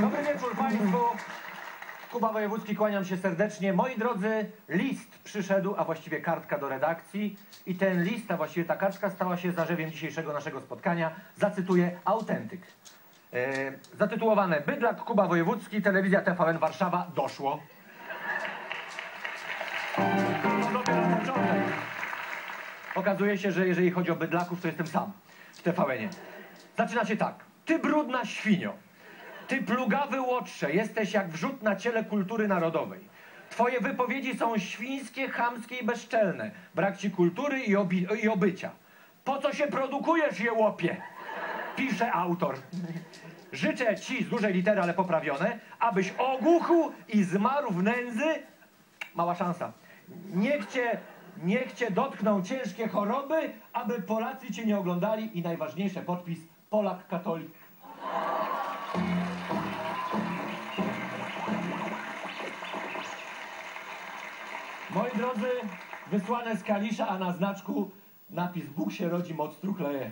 Dobry wieczór Państwu. Kuba Wojewódzki, kłaniam się serdecznie. Moi drodzy, list przyszedł, a właściwie kartka do redakcji. I ten list, a właściwie ta kartka stała się zarzewiem dzisiejszego naszego spotkania. Zacytuję autentyk. E, zatytułowane Bydlak Kuba Wojewódzki, telewizja TVN Warszawa, doszło. Okazuje się, że jeżeli chodzi o bydlaków, to jestem sam w TVN-ie. Zaczyna się tak. Ty brudna świnio. Ty plugawy łotrze, jesteś jak wrzut na ciele kultury narodowej. Twoje wypowiedzi są świńskie, chamskie i bezczelne. Brak ci kultury i, i obycia. Po co się produkujesz, jełopie? Pisze autor. Życzę ci, z dużej litery, ale poprawione, abyś ogłuchł i zmarł w nędzy. Mała szansa. Niech cię, niech cię dotkną ciężkie choroby, aby Polacy cię nie oglądali i najważniejsze podpis Polak katolik. Moi drodzy, wysłane z Kalisza, a na znaczku napis Bóg się rodzi, moc truchleje.